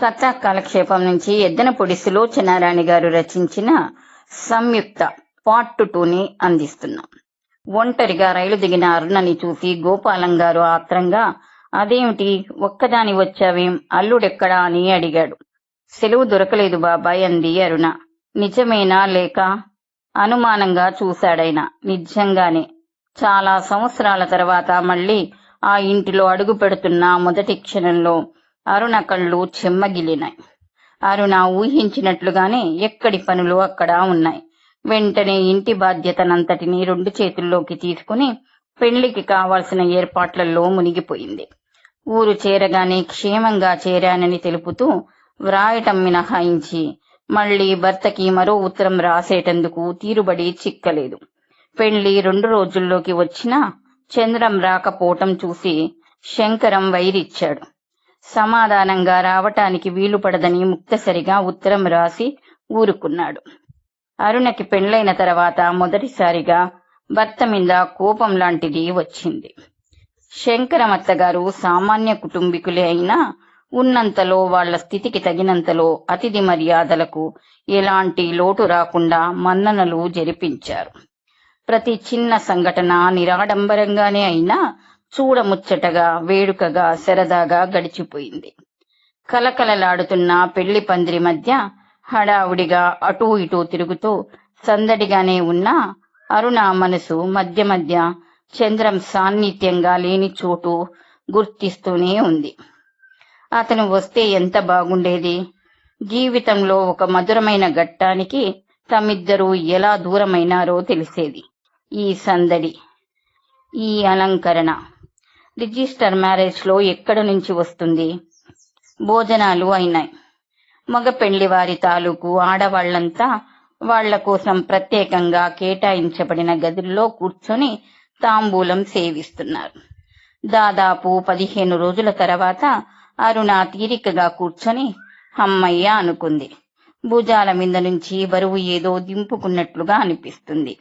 కథా కాలక్షేపం నుంచి ఎద్దనపొడి సులోచనారాణి చిన్నారాణి గారు రచించిన సంయుక్త పార్ట్ టూని అందిస్తున్నాం. ఒంటరిగా రైలు దిగిన అరుణని చూసి గోపాలం గారు ఆత్రంగా అదేమిటి? ఒక్కదాని వచ్చావేం? అల్లుడెక్కడా? అని అడిగాడు. సెలవు దొరకలేదు బాబాయ్ అంది అరుణ. నిజమేనా లేక? అనుమానంగా చూశాడైన నిజంగానే. చాలా సంవత్సరాల తర్వాత మళ్ళీ ఆ ఇంటిలో అడుగు పెడుతున్న మొదటి క్షణంలో అరుణ కళ్ళు చెమ్మగిలినాయి. అరుణ ఊహించినట్లుగానే ఎక్కడి పనులు అక్కడ ఉన్నాయి? వెంటనే ఇంటి బాధ్యతనంతటిని రెండు చేతుల్లోకి తీసుకుని పెళ్ళికి కావాల్సిన ఏర్పాట్లలో మునిగిపోయింది. ఊరు చేరగానే క్షేమంగా చేరానని తెలుపుతూ వ్రాయటం మినహాయించి మళ్ళీ భర్తకి మరో ఉత్తరం రాసేటందుకు తీరుబడి చిక్కలేదు. పెళ్ళి రెండు రోజుల్లోకి వచ్చినా చంద్రం రాకపోవటం చూసి శంకరం వైరిచ్చాడు. సమాధానంగా రావటానికి వీలు పడదని ముక్తసరిగా ఉత్తరం రాసి ఊరుకున్నాడు. అరుణకి పెండ్లైన తర్వాత మొదటిసారిగా భర్త మీద కోపం లాంటిది వచ్చింది. శంకరమత్త గారు సామాన్య కుటుంబీకులే అయినా ఉన్నంతలో వాళ్ళ స్థితికి తగినంతలో అతిథి మర్యాదలకు ఎలాంటి లోటు రాకుండా మన్ననలు జరిపించారు. ప్రతి చిన్న సంఘటన నిరాడంబరంగానే అయినా చూడముచ్చటగా వేడుకగా సరదాగా గడిచిపోయింది. కలకలలాడుతున్న పెళ్ళి పందిరి మధ్య హడావుడిగా అటూ ఇటూ తిరుగుతూ సందడిగానే ఉన్న అరుణ మనసు మధ్య మధ్య చంద్రం సాన్నిధ్యంగా లేని చోటు గుర్తిస్తూనే ఉంది. అతను వస్తే ఎంత బాగుండేది? జీవితంలో ఒక మధురమైన ఘట్టానికి తమిద్దరూ ఎలా దూరమైనారో తెలిసేది. ఈ సందడి ఈ అలంకరణ. రిజిస్టర్ మ్యారేజ్లో ఎక్కడి నుంచి వస్తుంది? భోజనాలు అయినాయి. మగ పెళ్ళి వారి తాలూకు ఆడవాళ్ళంతా వాళ్ళ కోసం ప్రత్యేకంగా కేటాయించబడిన గదుల్లో కూర్చొని తాంబూలం సేవిస్తున్నారు. దాదాపు పదిహేను రోజుల తర్వాత అరుణ తీరికగా కూర్చొని అమ్మయ్య అనుకుంది. భుజాల మీద నుంచి బరువు ఏదో దింపుకున్నట్లుగా అనిపిస్తుంది.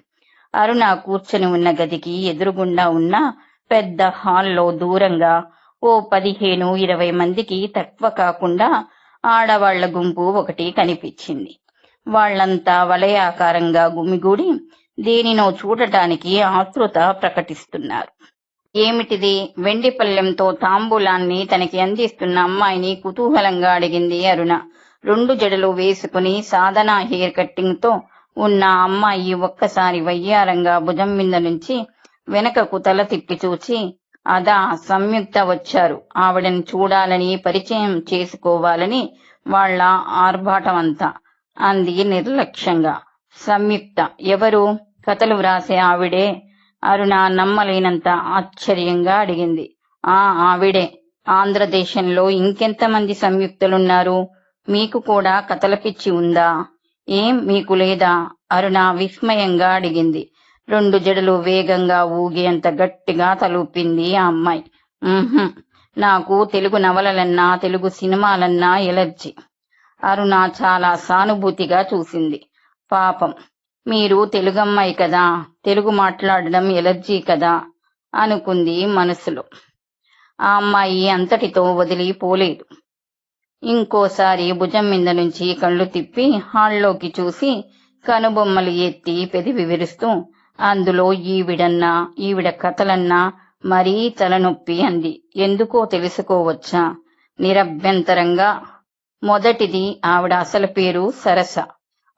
అరుణ కూర్చొని ఉన్న గదికి ఎదురుగుండా ఉన్న పెద్ద హాల్లో దూరంగా ఓ పదిహేను ఇరవై మందికి తక్కువ కాకుండా ఆడవాళ్ళ గుంపు ఒకటి కనిపించింది. వాళ్ళంతా వలయాకారంగా గుమిగూడి దేనినో చూడటానికి ఆతృత ప్రకటిస్తున్నారు. ఏమిటిది? వెండి పళ్ళెంతో తాంబూలాన్ని తనకి అందిస్తున్న అమ్మాయిని కుతూహలంగా అడిగింది అరుణ. రెండు జడలు వేసుకుని సాధన హెయిర్ కట్టింగ్తో ఉన్న అమ్మాయి ఒక్కసారి వయ్యారంగా భుజం మీద నుంచి వెనకకు తల తిప్పి చూచి అదా సంయుక్త వచ్చారు. ఆవిడని చూడాలని పరిచయం చేసుకోవాలని వాళ్ళ ఆర్భాటం అంతా అంది నిర్లక్ష్యంగా. సంయుక్త ఎవరు? కథలు వ్రాసే ఆవిడే? అరుణ నమ్మలేనంత ఆశ్చర్యంగా అడిగింది. ఆ ఆవిడే. ఆంధ్రదేశంలో ఇంకెంతమంది సంయుక్తులున్నారు? మీకు కూడా కథల పిచ్చి ఉందా? ఏం మీకు లేదా? అరుణ విస్మయంగా అడిగింది. రెండు జడలు వేగంగా ఊగేంత గట్టిగా తలూపింది ఆ అమ్మాయి. నాకు తెలుగు నవలలన్నా తెలుగు సినిమాలన్నా ఎలర్జీ. అరుణ చాలా సానుభూతిగా చూసింది. పాపం. మీరు తెలుగమ్మాయి కదా తెలుగు మాట్లాడడం ఎలర్జీ కదా అనుకుంది మనసులో. ఆ అమ్మాయి అంతటితో వదిలిపోలేదు ఇంకోసారి భుజం మీద నుంచి కళ్ళు తిప్పి హాల్లోకి చూసి కనుబొమ్మలు ఎత్తి పెదివి వివరిస్తూ అందులో ఈవిడన్నా ఈవిడ కథలన్నా మరీ తలనొప్పి అంది. ఎందుకో తెలుసుకోవచ్చా? నిరభ్యంతరంగా. మొదటిది ఆవిడ అసలు పేరు సరస.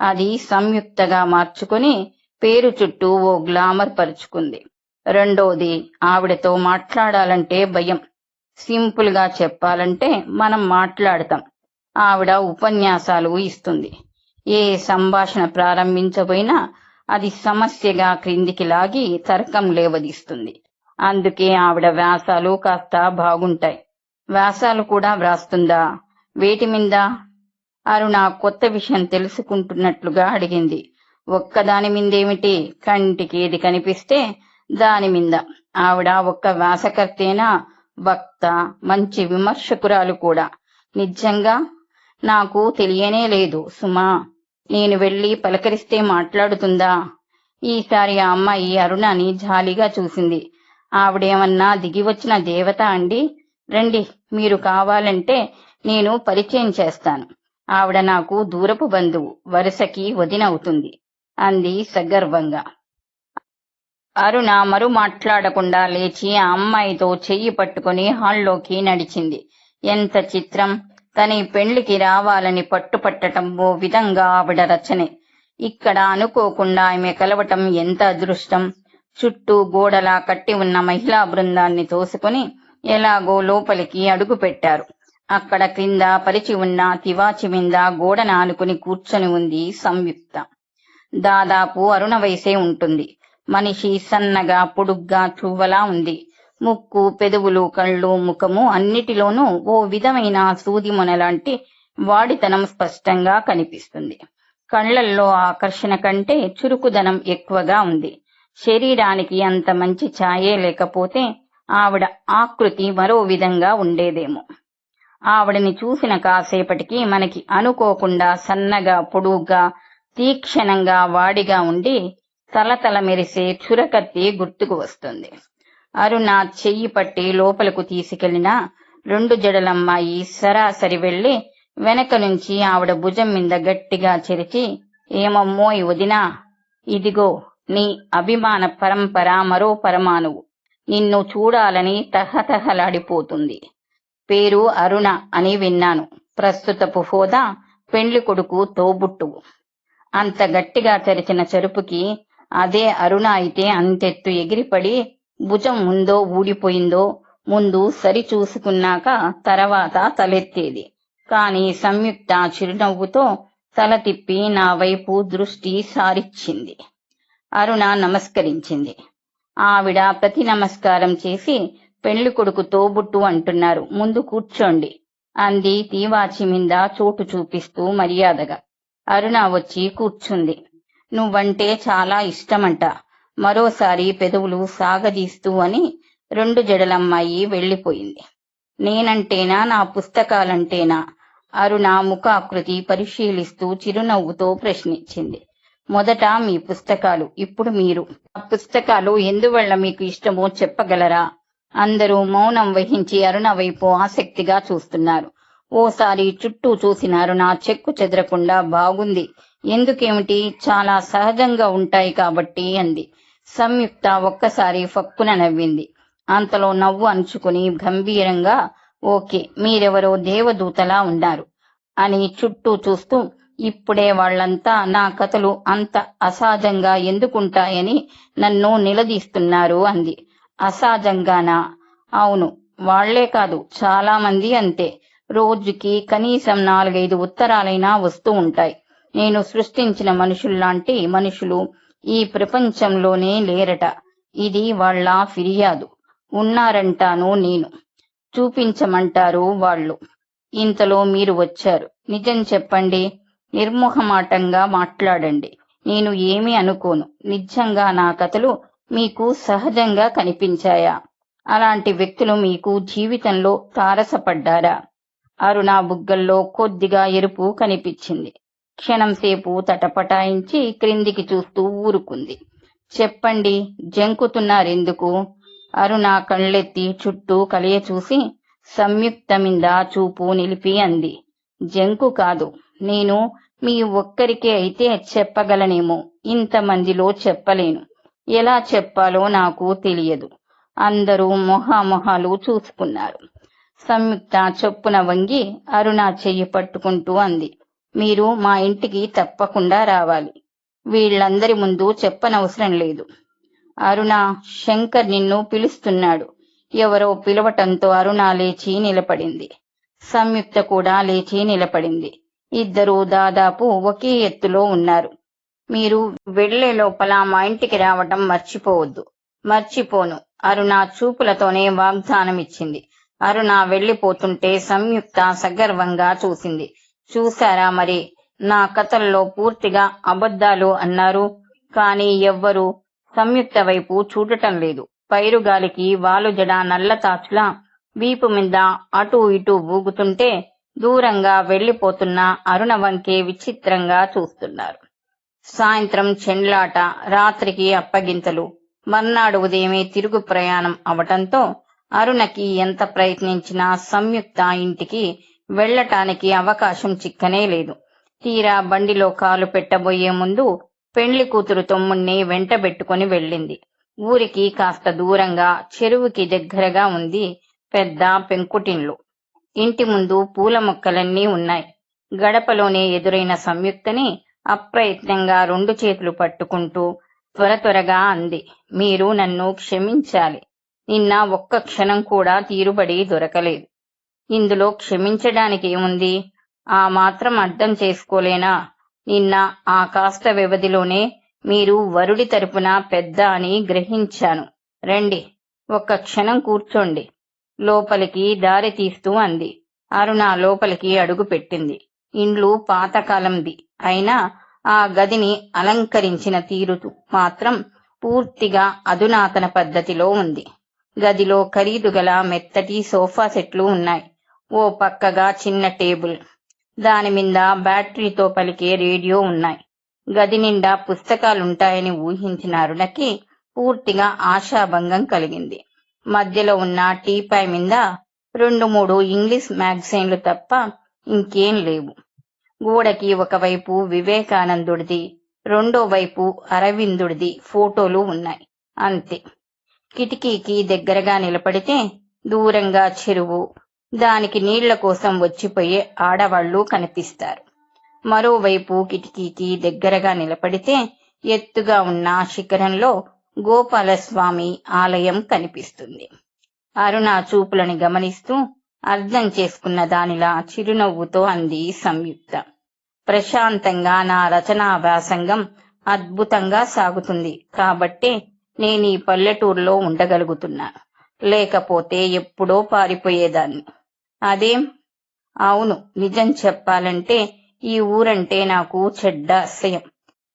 అది సంయుక్తగా మార్చుకుని పేరు చుట్టూ ఓ గ్లామర్ పరుచుకుంది. రెండోది ఆవిడతో మాట్లాడాలంటే భయం. సింపుల్గా చెప్పాలంటే మనం మాట్లాడతాం. ఆవిడ ఉపన్యాసాలు ఇస్తుంది. ఏ సంభాషణ ప్రారంభించబోయినా అది సమస్యగా క్రిందికి లాగి తర్కం లేవదీస్తుంది. అందుకే ఆవిడ వ్యాసాలు కాస్త బాగుంటాయి. వ్యాసాలు కూడా వ్రాస్తుందా? వేటి మీద? అరుణ కొత్త విషయం తెలుసుకుంటున్నట్లుగా అడిగింది. ఒక్కదాని మీదేమిటి? కంటికి ఏది కనిపిస్తే దాని మీద. ఆవిడ ఒక్క వ్యాసకర్తేనా? వక్త మంచి విమర్శకురాలు కూడా. నిజంగా? నాకు తెలియనే లేదు సుమా. నేను వెళ్ళి పలకరిస్తే మాట్లాడుతుందా? ఈసారి ఆ అమ్మాయి అరుణని జాలిగా చూసింది. ఆవిడేమన్నా దిగి వచ్చిన దేవత అండి? రండి మీరు కావాలంటే నేను పరిచయం చేస్తాను. ఆవిడ నాకు దూరపు బంధువు వరుసకి వదినవుతుంది అంది సగర్వంగా. అరుణ మరు మాట్లాడకుండా లేచి ఆ అమ్మాయితో చెయ్యి పట్టుకుని హాల్లోకి నడిచింది. ఎంత చిత్రం! తన పెళ్ళికి రావాలని పట్టుపట్టటం ఓ విధంగా ఆవిడ రచనే. ఇక్కడ అనుకోకుండా ఆమె కలవటం ఎంత అదృష్టం. చుట్టూ గోడలా కట్టి ఉన్న మహిళా బృందాన్ని తోసుకుని ఎలాగో లోపలికి అడుగు పెట్టారు. అక్కడ క్రింద పరిచి ఉన్న తివాచి మీద గోడన ఆనుకుని కూర్చొని ఉంది సంయుక్త. దాదాపు అరుణ వయసే ఉంటుంది. మనిషి సన్నగా పొడుగ్గా చువ్వలా ఉంది. ముక్కు పెదవులు కళ్ళు ముఖము అన్నిటిలోనూ ఓ విధమైన సూది లాంటి వాడితనం స్పష్టంగా కనిపిస్తుంది. కళ్ళల్లో ఆకర్షణ కంటే చురుకుదనం ఎక్కువగా ఉంది. శరీరానికి అంత మంచి ఛాయే లేకపోతే ఆవిడ ఆకృతి మరో విధంగా ఉండేదేమో. ఆవిడని చూసిన కాసేపటికి మనకి అనుకోకుండా సన్నగా పొడుగ్గా తీక్షణంగా వాడిగా ఉండి తలతల మెరిసే చురకత్తి గుర్తుకు వస్తుంది. అరుణ చెయ్యి పట్టి లోపలకు తీసుకెళ్ళిన రెండు జడలమ్మాయి సరాసరి వెళ్ళి వెనక నుంచి ఆవిడ భుజం మీద గట్టిగా చెరిచి ఏమమ్మోయ్ వదినా ఇదిగో నీ అభిమాన పరంపర మరో పరమాణువు. నిన్ను చూడాలని తహతహలాడిపోతుంది. పేరు అరుణ అని విన్నాను. ప్రస్తుతపు హోదా పెండ్లి కొడుకు తోబుట్టువు. అంత గట్టిగా తెరిచిన చెరుపుకి అదే అరుణ అయితే అంతెత్తు ఎగిరిపడి భుజం ఉందో ఊడిపోయిందో ముందు సరి చూసుకున్నాక తర్వాత తలెత్తేది. కాని సంయుక్త చిరునవ్వుతో తల తిప్పి నా వైపు దృష్టి సారిచ్చింది. అరుణ నమస్కరించింది. ఆవిడ ప్రతి నమస్కారం చేసి పెళ్ళి కొడుకు తోబుట్టు అంటున్నారు. ముందు కూర్చోండి అంది తీవాచి మీద చోటు చూపిస్తూ మర్యాదగా. అరుణ వచ్చి కూర్చుంది. నువ్వంటే చాలా ఇష్టమంట. మరోసారి పెదవులు సాగదీస్తూ అని రెండు జడలమ్మాయి వెళ్ళిపోయింది నేనంటేనా నా పుస్తకాలంటేనా? అరుణ ముఖాకృతి పరిశీలిస్తూ చిరునవ్వుతో ప్రశ్నించింది. మొదట మీ పుస్తకాలు ఇప్పుడు మీరు. ఆ పుస్తకాలు ఎందువల్ల మీకు ఇష్టమో చెప్పగలరా? అందరూ మౌనం వహించి అరుణ వైపు ఆసక్తిగా చూస్తున్నారు. ఓసారి చుట్టూ చూసిన అరుణ చెక్కు చెదరకుండా బాగుంది. ఎందుకేమిటి? చాలా సహజంగా ఉంటాయి కాబట్టి అంది. సంయుక్త ఒక్కసారి ఫక్కున నవ్వింది. అంతలో నవ్వు అంచుకుని గంభీరంగా ఓకే మీరెవరో దేవదూతలా ఉన్నారు అని చుట్టూ చూస్తూ ఇప్పుడే వాళ్ళంతా నా కథలు అంత అసహజంగా ఎందుకుంటాయని నన్ను నిలదీస్తున్నారు అంది. అసహజంగానా? అవును వాళ్ళే కాదు చాలా మంది అంతే. రోజుకి కనీసం నాలుగైదు ఉత్తరాలైనా వస్తూ ఉంటాయి. నేను సృష్టించిన మనుషుల్లాంటి మనుషులు ఈ ప్రపంచంలోనే లేరట. ఇది వాళ్ళ ఫిర్యాదు. ఉన్నారంటాను నేను. చూపించమంటారు వాళ్ళు. ఇంతలో మీరు వచ్చారు. నిజం చెప్పండి. నిర్మోహమాటంగా మాట్లాడండి. నేను ఏమీ అనుకోను. నిజంగా నా కథలు మీకు సహజంగా కనిపించాయా? అలాంటి వ్యక్తులు మీకు జీవితంలో తారసపడ్డారా? అరుణ బుగ్గల్లో కొద్దిగా ఎరుపు కనిపించింది. క్షణం సేపు తటపటాయించి క్రిందికి చూస్తూ ఊరుకుంది. చెప్పండి జంకుతున్నారెందుకు? అరుణ కళ్ళెత్తి చుట్టూ కలియ చూసి సంయుక్త మీద చూపు నిలిపి అంది. జంకు కాదు నేను మీ ఒక్కరికే అయితే చెప్పగలనేమో ఇంతమందిలో చెప్పలేను. ఎలా చెప్పాలో నాకు తెలియదు. అందరూ మొహామొహాలు చూసుకున్నారు. సంయుక్త చొప్పున వంగి అరుణ చెయ్యి పట్టుకుంటూ అంది. మీరు మా ఇంటికి తప్పకుండా రావాలి. వీళ్ళందరి ముందు చెప్పనవసరం లేదు. అరుణ శంకర్ నిన్ను పిలుస్తున్నాడు. ఎవరో పిలవటంతో అరుణ లేచి నిలబడింది. సంయుక్త కూడా లేచి నిలబడింది. ఇద్దరూ దాదాపు ఒకే ఎత్తులో ఉన్నారు. మీరు వెళ్ళే లోపల మా ఇంటికి రావటం మర్చిపోవద్దు. మర్చిపోను. అరుణ చూపులతోనే వాగ్దానం ఇచ్చింది అరుణ వెళ్ళిపోతుంటే సంయుక్త సగర్వంగా చూసింది. చూశారా మరి? నా కథల్లో పూర్తిగా అబద్ధాలు అన్నారు. కానీ ఎవ్వరూ సంయుక్త వైపు చూడటం లేదు. పైరుగాలికి వాలుజడ నల్ల తాచులా వీపు మీద అటూ ఇటూ ఊగుతుంటే దూరంగా వెళ్ళిపోతున్న అరుణ వంకే విచిత్రంగా చూస్తున్నారు. సాయంత్రం చెండ్లాట రాత్రికి అప్పగింతలు. మర్నాడు ఉదయమే తిరుగు ప్రయాణం అవటంతో అరుణకి ఎంత ప్రయత్నించినా సంయుక్త ఇంటికి వెళ్ళటానికి అవకాశం చిక్కనే లేదు. తీరా బండిలో కాలు పెట్టబోయే ముందు పెండ్లి కూతురు తమ్ముణ్ణి వెంటబెట్టుకుని వెళ్ళింది. ఊరికి కాస్త దూరంగా చెరువుకి దగ్గరగా ఉంది పెద్ద పెంకుటిండ్లు ఇంటి ముందు పూల మొక్కలన్నీ ఉన్నాయి. గడపలోనే ఎదురైన సంయుక్తని అప్రయత్నంగా రెండు చేతులు పట్టుకుంటూ త్వర త్వరగా అంది మీరు నన్ను క్షమించాలి. నిన్న ఒక్క క్షణం కూడా తీరుబడి దొరకలేదు. ఇందులో క్షమించడానికి ఏముంది ఆ మాత్రం అర్థం చేసుకోలేనా? నిన్న ఆ కాస్త వ్యవధిలోనే మీరు వరుడి తరపున పెద్ద అని గ్రహించాను. రండి ఒక్క క్షణం కూర్చోండి. లోపలికి దారి తీస్తూ అంది. అరుణ లోపలికి అడుగు పెట్టింది. ఇండ్లు పాతకాలంది. అయినా ఆ గదిని అలంకరించిన తీరు మాత్రం పూర్తిగా అధునాతన పద్ధతిలో ఉంది. గదిలో ఖరీదుగల మెత్తటి సోఫా సెట్లు ఉన్నాయి. ఓ పక్కగా చిన్న టేబుల్. దాని మీద బ్యాటరీతో పలికే రేడియో ఉన్నాయి. గది నిండా పుస్తకాలుంటాయని ఊహించిన అరుణకి పూర్తిగా ఆశాభంగం కలిగింది. మధ్యలో ఉన్న టీపాయ్ మీద రెండు మూడు ఇంగ్లీష్ మ్యాగజైన్లు తప్ప ఇంకేం లేవు. గోడకి ఒకవైపు వివేకానందుడిది రెండో వైపు అరవిందుడిది ఫోటోలు ఉన్నాయి. అంతే. కిటికీకి దగ్గరగా నిలబడితే దూరంగా చెరువు దానికి నీళ్ళ కోసం వచ్చిపోయే ఆడవాళ్ళు కనిపిస్తారు. మరోవైపు కిటికీకి దగ్గరగా నిలబడితే ఎత్తుగా ఉన్న శిఖరంలో గోపాలస్వామి ఆలయం కనిపిస్తుంది. అరుణ చూపులను గమనిస్తూ అర్థం చేసుకున్న దానిలా చిరునవ్వుతో అంది సంయుక్త. ప్రశాంతంగా నా రచనా వ్యాసంగం అద్భుతంగా సాగుతుంది. కాబట్టే నేను ఈ పల్లెటూరులో ఉండగలుగుతున్నాను లేకపోతే ఎప్పుడో పారిపోయేదాన్ని. అదేం? అవును నిజం చెప్పాలంటే ఈ ఊరంటే నాకు చెడ్డ అసహ్యం.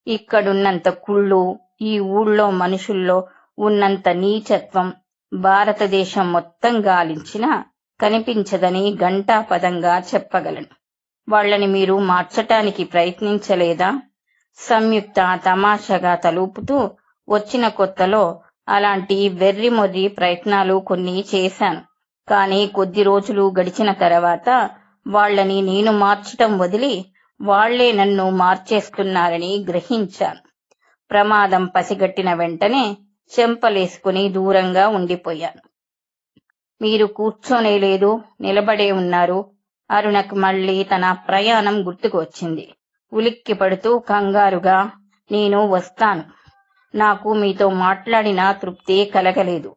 ఇక్కడున్నంత కుళ్ళు ఈ ఊళ్ళో మనుషుల్లో ఉన్నంత నీచత్వం భారతదేశం మొత్తం గాలించినా కనిపించదని ఘంటాపదంగా చెప్పగలను. వాళ్ళని మీరు మార్చటానికి ప్రయత్నించలేదా? సంయుక్త తమాషగా తలుపుతూ వచ్చిన కొత్తలో అలాంటి వెర్రిమొర్రి ప్రయత్నాలు కొన్ని చేశాను. కానీ కొద్ది రోజులు గడిచిన తర్వాత వాళ్ళని నేను మార్చటం వదిలి వాళ్ళే నన్ను మార్చేస్తున్నారని గ్రహించాను. ప్రమాదం పసిగట్టిన వెంటనే చెంపలేసుకుని దూరంగా ఉండిపోయాను. మీరు కూర్చోనే లేదు నిలబడే ఉన్నారు. అరుణకు మళ్ళీ తన ప్రయాణం గుర్తుకు వచ్చింది. ఉలిక్కి పడుతూ కంగారుగా నేను వస్తాను. నాకు మీతో మాట్లాడిన తృప్తి కలగలేదు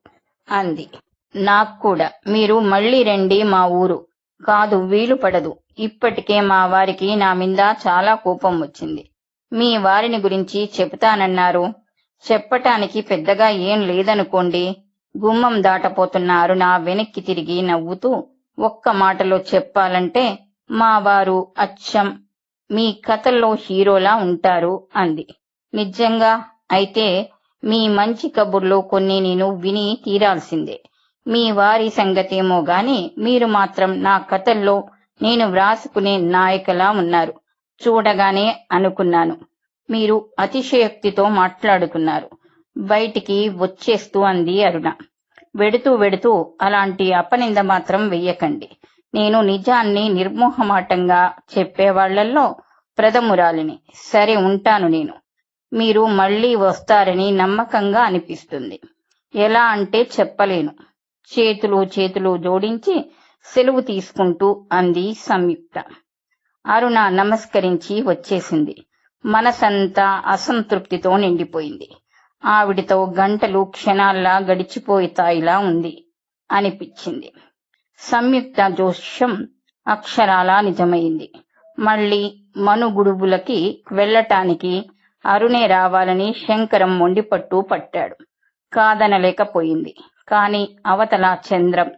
అంది. నాకు కూడా. మీరు మళ్ళీ రండి మా ఊరు. కాదు వీలు పడదు. ఇప్పటికే మా వారికి నా మీద చాలా కోపం వచ్చింది. మీ వారిని గురించి చెబుతానన్నారు. చెప్పటానికి పెద్దగా ఏం లేదనుకోండి. గుమ్మం దాటపోతున్నారు. నా వెనక్కి తిరిగి నవ్వుతూ ఒక్క మాటలో చెప్పాలంటే మా వారు అచ్చం. మీ కథల్లో హీరోలా ఉంటారు అంది. నిజంగా? అయితే మీ మంచి కబుర్లో కొన్ని నేను విని తీరాల్సిందే. మీ వారి సంగతేమో గాని మీరు మాత్రం నా కథల్లో నేను వ్రాసుకునే నాయకలా ఉన్నారు. చూడగానే అనుకున్నాను. మీరు అతిశయోక్తితో మాట్లాడుతున్నారు. బయటికి వచ్చేస్తూ అంది అరుణ. వెడుతూ వెడుతూ అలాంటి అపనింద మాత్రం వెయ్యకండి. నేను నిజాన్ని నిర్మోహమాటంగా చెప్పేవాళ్ళల్లో ప్రథమురాలిని. సరే ఉంటాను నేను. మీరు మళ్ళీ వస్తారని నమ్మకంగా అనిపిస్తుంది. ఎలా అంటే చెప్పలేను. చేతులు చేతులు జోడించి సెలవు తీసుకుంటూ అంది సంయుక్త. అరుణ నమస్కరించి వచ్చేసింది. మనసంతా అసంతృప్తితో నిండిపోయింది. ఆవిడితో గంటలు క్షణాల్లా గడిచిపోతాయిలా ఉంది అనిపించింది. సంయుక్త జోష్యం అక్షరాలా నిజమైంది. మళ్ళీ మనుగుడుబులకి వెళ్ళటానికి అరుణే రావాలని శంకరం మొండిపట్టు పట్టాడు. కాదనలేకపోయింది. కాని అవతల చంద్రం.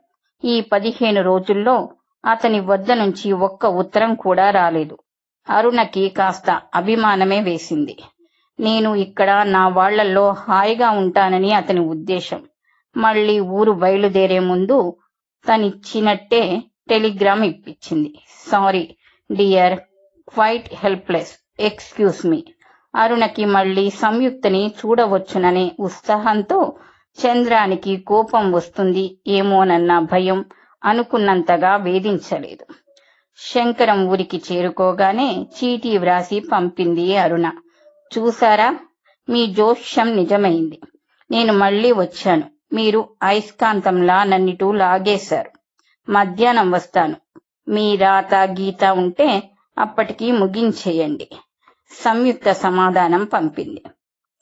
ఈ పదిహేను రోజుల్లో అతని వద్ద నుంచి ఒక్క ఉత్తరం కూడా రాలేదు. అరుణకి కాస్త అభిమానమే వేసింది. నేను ఇక్కడ నా వాళ్ళల్లో హాయిగా ఉంటానని అతని ఉద్దేశం. మళ్ళీ ఊరు బయలుదేరే ముందు తనిచ్చినట్టే telegram ఇప్పించింది. Sorry dear quite helpless excuse me. అరుణకి మళ్ళీ సంయుక్తని చూడవచ్చుననే ఉత్సాహంతో చంద్రానికి కోపం వస్తుంది ఏమోనన్న భయం అనుకున్నంతగా వేధించలేదు. శంకరం ఊరికి చేరుకోగానే చీటీ వ్రాసి పంపింది అరుణ. చూసారా మీ జోష్యం నిజమైంది. నేను మళ్ళీ వచ్చాను. మీరు అయస్కాంతంలా నన్నిటూ లాగేశారు. మధ్యాహ్నం వస్తాను. మీ రాత గీత ఉంటే అప్పటికి ముగించేయండి. సంయుక్త సమాధానం పంపింది.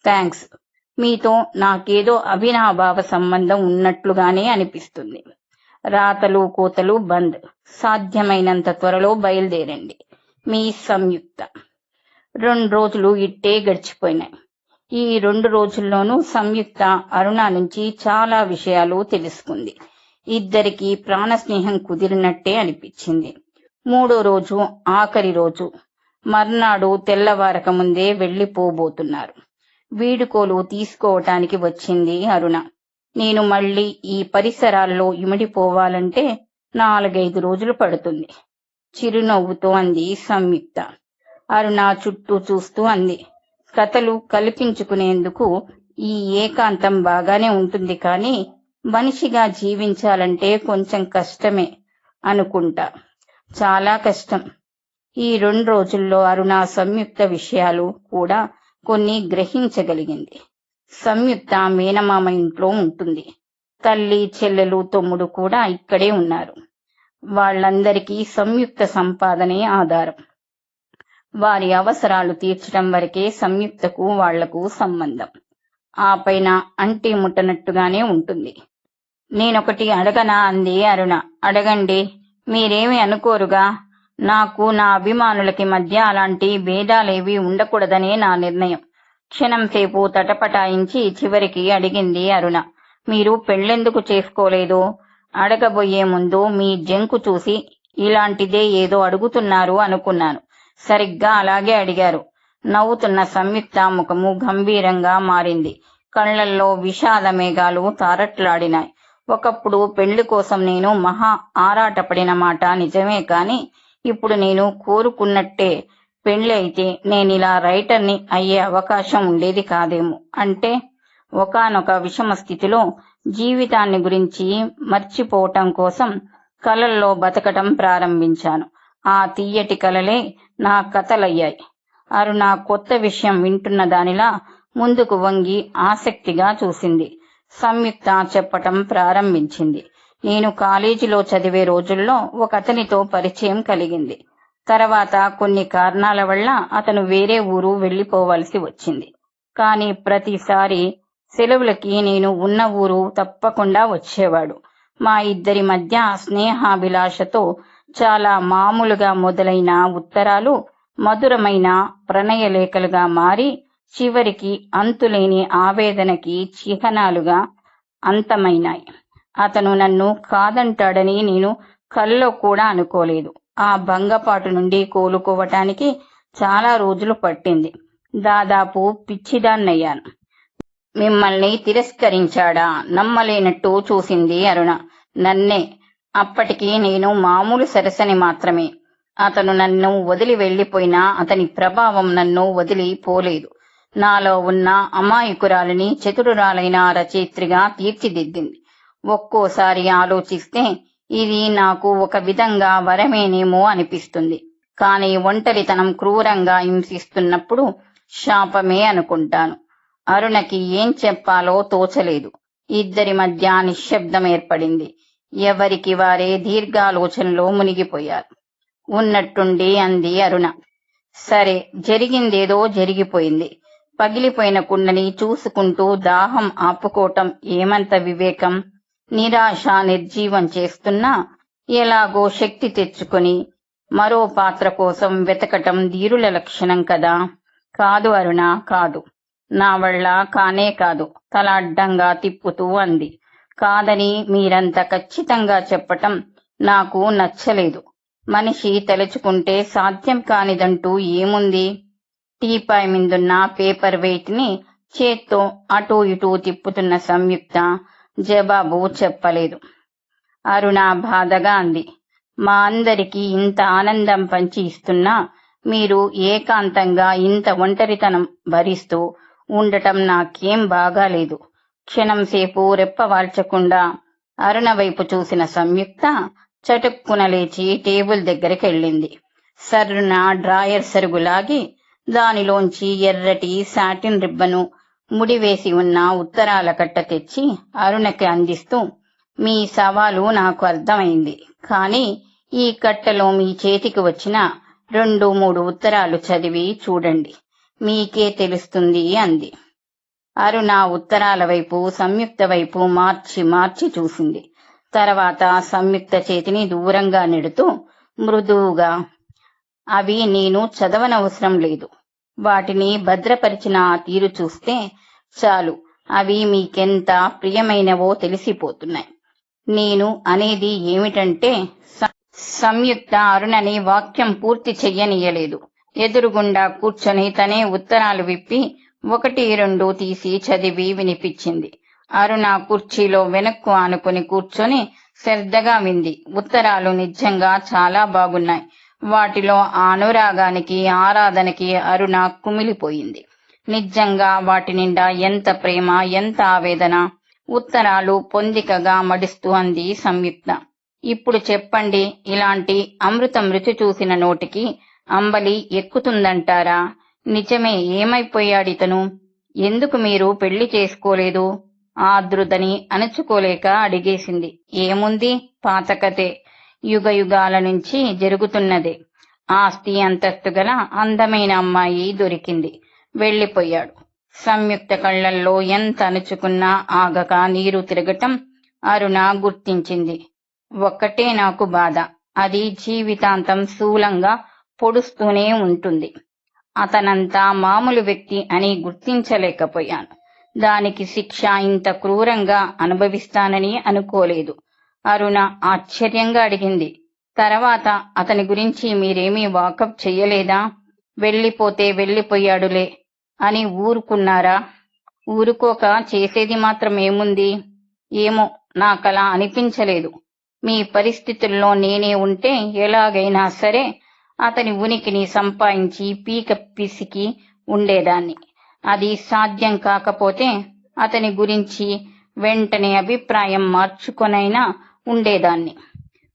థ్యాంక్స్ మీతో నాకేదో అవినాభావ సంబంధం ఉన్నట్లుగానే అనిపిస్తుంది. రాతలు కోతలు బంద్. సాధ్యమైనంత త్వరలో బయలుదేరండి. మీ సంయుక్త. రెండు రోజులు ఇట్టే గడిచిపోయినాయి. ఈ రెండు రోజుల్లోనూ సంయుక్త అరుణ నుంచి చాలా విషయాలు తెలుసుకుంది. ఇద్దరికి ప్రాణ స్నేహం కుదిరినట్టే అనిపించింది. మూడో రోజు ఆఖరి రోజు. మర్నాడు తెల్లవారక ముందే వెళ్ళిపోబోతున్నారు వీడుకోలు తీసుకోవటానికి వచ్చింది అరుణ. నేను మళ్ళీ ఈ పరిసరాల్లో ఇమిడిపోవాలంటే నాలుగైదు రోజులు పడుతుంది. చిరునవ్వుతో అంది సంయుక్త. అరుణ చుట్టూ చూస్తూ అంది. కథలు కల్పించుకునేందుకు ఈ ఏకాంతం బాగానే ఉంటుంది కానీ మనిషిగా జీవించాలంటే కొంచెం కష్టమే అనుకుంటా. చాలా కష్టం. ఈ రెండు రోజుల్లో అరుణ సంయుక్త విషయాలు కూడా కొన్ని గ్రహించగలిగింది. సంయుక్త మేనమామ ఇంట్లో ఉంటుంది. తల్లి చెల్లెలు తమ్ముడు కూడా ఇక్కడే ఉన్నారు. వాళ్ళందరికీ సంయుక్త సంపాదనే ఆధారం. వారి అవసరాలు తీర్చడం వరకే సంయుక్తకు వాళ్ళకు సంబంధం. ఆ పైన అంటి ముట్టనట్టుగానే ఉంటుంది. నేనొకటి అడగనా అంది అరుణ. అడగండి. మీరేమి అనుకోరుగా? నాకు నా అభిమానులకి మధ్య అలాంటి భేదాలేవి ఉండకూడదనే నా నిర్ణయం. క్షణం సేపు తటపటాయించి చివరికి అడిగింది అరుణ. మీరు పెళ్ళెందుకు చేసుకోలేదు? అడగబోయే ముందు మీ జంకు చూసి ఇలాంటిదే ఏదో అడుగుతున్నారు అనుకున్నాను. సరిగ్గా అలాగే అడిగారు. నవ్వుతున్న సంయుక్త ముఖము గంభీరంగా మారింది. కళ్ళల్లో విషాద మేఘాలు తారట్లాడినాయి. ఒకప్పుడు పెళ్ళి కోసం నేను మహా ఆరాటపడిన మాట నిజమే కాని ఇప్పుడు నేను కోరుకున్నట్టే పెళ్ళి అయితే నేను ఇలా రైటర్ని అయ్యే అవకాశం ఉండేది కాదేమో. అంటే ఒకానొక విషమ స్థితిలో జీవితాన్ని గురించి మర్చిపోవటం కోసం కలల్లో బతకటం ప్రారంభించాను. ఆ తీయటి కలలే నా కథలయ్యాయి. అరుణ కొత్త విషయం వింటున్న దానిలా ముందుకు వంగి ఆసక్తిగా చూసింది. సంయుక్త చెప్పటం ప్రారంభించింది. నేను కాలేజీలో చదివే రోజుల్లో ఒక అతనితో పరిచయం కలిగింది. తర్వాత కొన్ని కారణాల వల్ల అతను వేరే ఊరు వెళ్ళిపోవలసి వచ్చింది. కానీ ప్రతిసారి సెలవులకి నేను ఉన్న ఊరు తప్పకుండా వచ్చేవాడు. మా ఇద్దరి మధ్య స్నేహాభిలాషతో చాలా మామూలుగా మొదలైన ఉత్తరాలు మధురమైన ప్రణయలేఖలుగా మారి చివరికి అంతులేని ఆవేదనకి చిహ్నాలుగా అంతమైనాయి. అతను నన్ను కాదంటాడని నేను కల్లో కూడా అనుకోలేదు. ఆ భంగపాటు నుండి కోలుకోవటానికి చాలా రోజులు పట్టింది. దాదాపు పిచ్చిదాన్నయ్యాను. మిమ్మల్ని తిరస్కరించాడా? నమ్మలేనట్టు చూసింది అరుణ. నన్నే. అప్పటికి నేను మామూలు సరసని మాత్రమే. అతను నన్ను వదిలి వెళ్ళిపోయినా అతని ప్రభావం నన్ను వదిలి పోలేదు. నాలో ఉన్న అమాయకురాలిని చతురురాలైన రచయిత్రిగా తీర్చిదిద్దింది. ఒక్కోసారి ఆలోచిస్తే ఇది నాకు ఒక విధంగా వరమేనేమో అనిపిస్తుంది. కానీ ఒంటరితనం క్రూరంగా హింసిస్తున్నప్పుడు శాపమే అనుకుంటాను. అరుణకి ఏం చెప్పాలో తోచలేదు. ఇద్దరి మధ్య నిశ్శబ్దం ఏర్పడింది. ఎవరికి వారే దీర్ఘాలోచనలో మునిగిపోయారు. ఉన్నట్టుండి అంది అరుణ. సరే జరిగిందేదో జరిగిపోయింది. పగిలిపోయిన కుండని చూసుకుంటూ దాహం ఆపుకోవటం ఏమంత వివేకం? నిరాశ నిర్జీవం చేస్తున్నా ఎలాగో శక్తి తెచ్చుకొని మరో పాత్ర కోసం వెతకటం ధీరుల లక్షణం కదా. కాదు అరుణ కాదు. నా వల్ల కానే కాదు. తల అడ్డంగా తిప్పుతూ అంది. కాదని మీరంత ఖచ్చితంగా చెప్పటం నాకు నచ్చలేదు. మనిషి తలుచుకుంటే సాధ్యం కానిదంటూ ఏముంది? టీపాయ్ మీదున్న పేపర్ వెయిట్ని చేత్తో అటూ ఇటూ తిప్పుతున్న సంయుక్త జవాబు చెప్పలేదు. అరుణ బాధగా అంది. మా అందరికీ ఇంత ఆనందం పంచి ఇస్తున్నా మీరు ఏకాంతంగా ఇంత ఒంటరితనం భరిస్తూ ఉండటం నాకేం బాగాలేదు. క్షణం సేపు రెప్పవాల్చకుండా అరుణ వైపు చూసిన సంయుక్త చటుక్కున లేచి టేబుల్ దగ్గరికి వెళ్ళింది సర్రున డ్రాయర్ సరుగు లాగి దానిలోంచి ఎర్రటి సాటిన్ రిబ్బను ముడివేసి ఉన్న ఉత్తరాల కట్ట తెచ్చి అరుణకి అందిస్తూ మీ సవాలు నాకు అర్థమైంది. కానీ ఈ కట్టలో మీ చేతికి వచ్చిన రెండు మూడు ఉత్తరాలు చదివి చూడండి. మీకే తెలుస్తుంది అంది. అరుణ ఉత్తరాల వైపు సంయుక్త వైపు మార్చి మార్చి చూసింది. తర్వాత సంయుక్త చేతిని దూరంగా నెడుతూ మృదువుగా అవి నేను చదవనవసరం లేదు. వాటిని భద్రపరిచిన తీరు చూస్తే చాలు. అవి మీకెంత ప్రియమైనవో తెలిసిపోతున్నాయి. నేను అనేది ఏమిటంటే సంయుక్త అరుణని వాక్యం పూర్తి చెయ్యనీయలేదు. ఎదురుగుండా కూర్చొని తనే ఉత్తరాలు విప్పి ఒకటి రెండు తీసి చదివి వినిపించింది. అరుణ కుర్చీలో వెనక్కు ఆనుకుని కూర్చొని శ్రద్ధగా వింది. ఉత్తరాలు నిజంగా చాలా బాగున్నాయి. వాటిలో అనురాగానికి ఆరాధనకి అరుణ కుమిలిపోయింది. నిజంగా వాటి నిండా ఎంత ప్రేమ ఎంత ఆవేదన ఉత్తరాలు పొందికగా మడిస్తూ అంది సంయుక్త. ఇప్పుడు చెప్పండి ఇలాంటి అమృతం రుచి చూసిన నోటికి అంబలి ఎక్కుతుందంటారా? నిజమే ఏమైపోయాడితను ఎందుకు మీరు పెళ్ళి చేసుకోలేదు? ఆదృతని అణుచుకోలేక అడిగేసింది. ఏముంది? పాతకతే యుగ యుగాల నుంచి జరుగుతున్నదే. ఆస్తి అంతస్తు గల అందమైన అమ్మాయి దొరికింది. వెళ్ళిపోయాడు సంయుక్త కళ్ళల్లో ఎంత అణుచుకున్నా ఆగక నీరు తిరగటం అరుణ గుర్తించింది. ఒక్కటే నాకు బాధ. అది జీవితాంతం స్థూలంగా పొడుస్తూనే ఉంటుంది. అతనంతా మామూలు వ్యక్తి అని గుర్తించలేకపోయాను. దానికి శిక్ష ఇంత క్రూరంగా అనుభవిస్తానని అనుకోలేదు. అరుణ ఆశ్చర్యంగా అడిగింది. తర్వాత అతని గురించి మీరేమీ వాకప్ చెయ్యలేదా? వెళ్ళిపోతే వెళ్ళిపోయాడులే అని ఊరుకున్నారా? ఊరుకోక చేసేది మాత్రం ఏముంది ఏమో నాకలా అనిపించలేదు. మీ పరిస్థితుల్లో నేనే ఉంటే ఎలాగైనా సరే అతని ఉనికిని సంపాదించి పీక పిసికి ఉండేదాన్ని. అది సాధ్యం కాకపోతే అతని గురించి వెంటనే అభిప్రాయం మార్చుకొనైనా ఉండేదాన్ని.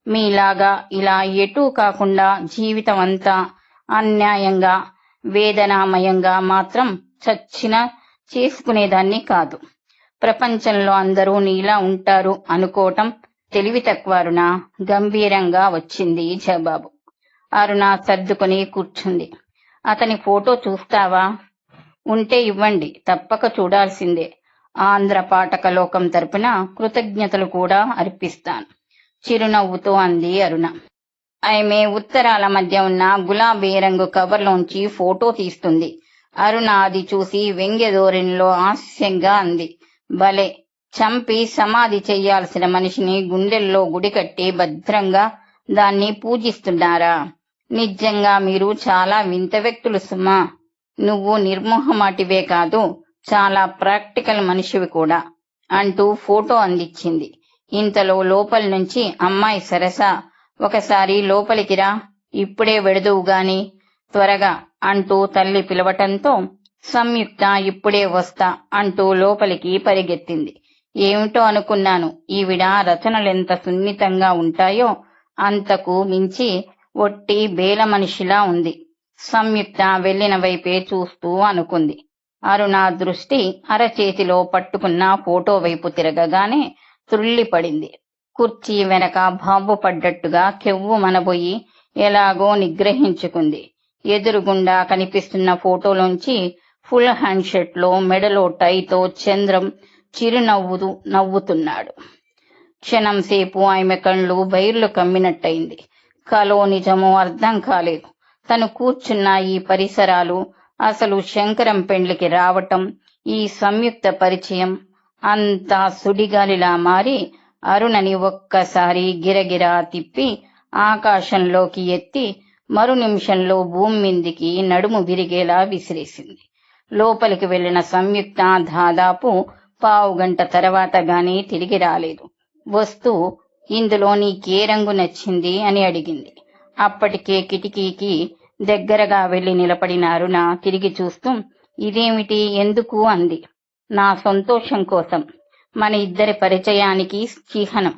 మీలాగా ఇలా ఎటూ కాకుండా జీవితం అంతా అన్యాయంగా వేదనామయంగా మాత్రం చచ్చిన చేసుకునేదాన్ని కాదు. ప్రపంచంలో అందరూ నీలా ఉంటారు అనుకోవటం తెలివి తక్కువ గంభీరంగా వచ్చింది జవాబు అరుణ సర్దుకొని కూర్చుంది. అతని ఫోటో చూస్తావా? ఉంటే ఇవ్వండి తప్పక చూడాల్సిందే. ఆంధ్ర పాఠక లోకం తరపున కృతజ్ఞతలు కూడా అర్పిస్తాను. చిరునవ్వుతో అంది అరుణ. ఆమె ఉత్తరాల మధ్య ఉన్న గులాబీ రంగు కవర్లోంచి ఫోటో తీస్తుంది. అరుణ అది చూసి వ్యంగ్యధోరణిలో హాస్యంగా అంది. భలే! చంపి సమాధి చెయ్యాల్సిన మనిషిని గుండెల్లో గుడి కట్టి భద్రంగా దాన్ని పూజిస్తున్నారా? నిజంగా మీరు చాలా వింత వ్యక్తులు సుమా. నువ్వు నిర్మోహమాటివే కాదు చాలా ప్రాక్టికల్ మనిషివి కూడా అంటూ ఫోటో అందించింది. ఇంతలో లోపల నుంచి అమ్మాయి సరస ఒకసారి లోపలికి రా ఇప్పుడే వెడదువు గాని త్వరగా అంటూ తల్లి పిలవటంతో సంయుక్త ఇప్పుడే వస్తా అంటూ లోపలికి పరిగెత్తింది. ఏమిటో అనుకున్నాను. ఈవిడ రచనలెంత సున్నితంగా ఉంటాయో అంతకు మించి ఒట్టి బేల మనిషిలా ఉంది. సంయుక్త వెళ్ళిన వైపే చూస్తూ అనుకుంది. అరుణ దృష్టి అరచేతిలో పట్టుకున్న ఫోటో వైపు తిరగగానే త్రుళ్ళిపడింది. కుర్చీ వెనక బాంబు పడ్డట్టుగా కెవ్వు మనబోయి ఎలాగో నిగ్రహించుకుంది. ఎదురుగుండా కనిపిస్తున్న ఫోటోలోంచి ఫుల్ హ్యాండ్షర్ట్లో మెడలో టైతో చంద్రం చిరునవ్వుతూ నవ్వుతున్నాడు. క్షణం సేపు ఆమె కళ్ళు బైర్లు కమ్మినట్టయింది. కలో నిజమో అర్థం కాలేదు. తను కూర్చున్న ఈ పరిసరాలు అసలు శంకరం పెండ్లికి రావటం ఈ సంయుక్త పరిచయం. అంతా సుడిగాలిలా మారి అరుణని ఒక్కసారి గిరగిరా తిప్పి ఆకాశంలోకి ఎత్తి మరు నిమిషంలో భూమిందికి నడుము విరిగేలా విసిరేసింది. లోపలికి వెళ్ళిన సంయుక్త దాదాపు పావు గంట తర్వాత గాని తిరిగి రాలేదు. వస్తూ ఇందులో నీకే రంగు నచ్చింది అని అడిగింది. అప్పటికే కిటికీకి దగ్గరగా వెళ్ళి నిలబడిన అరుణ తిరిగి చూస్తూ ఇదేమిటి? ఎందుకు? అంది. నా సంతోషం కోసం. మన ఇద్దరి పరిచయానికి చిహ్నం.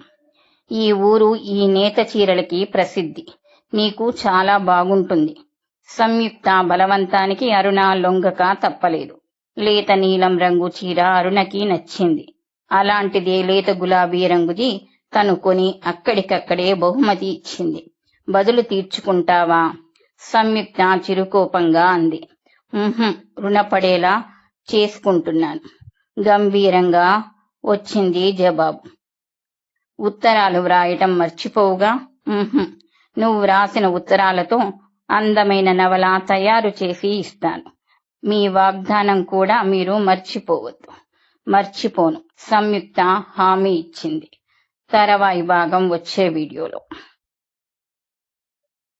ఈ ఊరు ఈ నేత చీరలకి ప్రసిద్ధి. నీకు చాలా బాగుంటుంది. సంయుక్త బలవంతానికి అరుణ లొంగక తప్పలేదు. లేత నీలం రంగు చీర అరుణకి నచ్చింది. అలాంటిదే లేత గులాబీ రంగుది తను కొని అక్కడికక్కడే బహుమతి ఇచ్చింది. బదులు తీర్చుకుంటావా? సంయుక్త చిరుకోపంగా అంది. రుణపడేలా చేసుకుంటున్నాను. గంభీరంగా వచ్చింది జవాబు ఉత్తరాలు వ్రాయటం మర్చిపోవుగా? నువ్వు వ్రాసిన ఉత్తరాలతో అందమైన నవల తయారు చేసి ఇస్తాను. మీ వాగ్దానం కూడా మీరు మర్చిపోవద్దు. మర్చిపోను సంయుక్త హామీ ఇచ్చింది. తరవాయి భాగం వచ్చే వీడియోలో.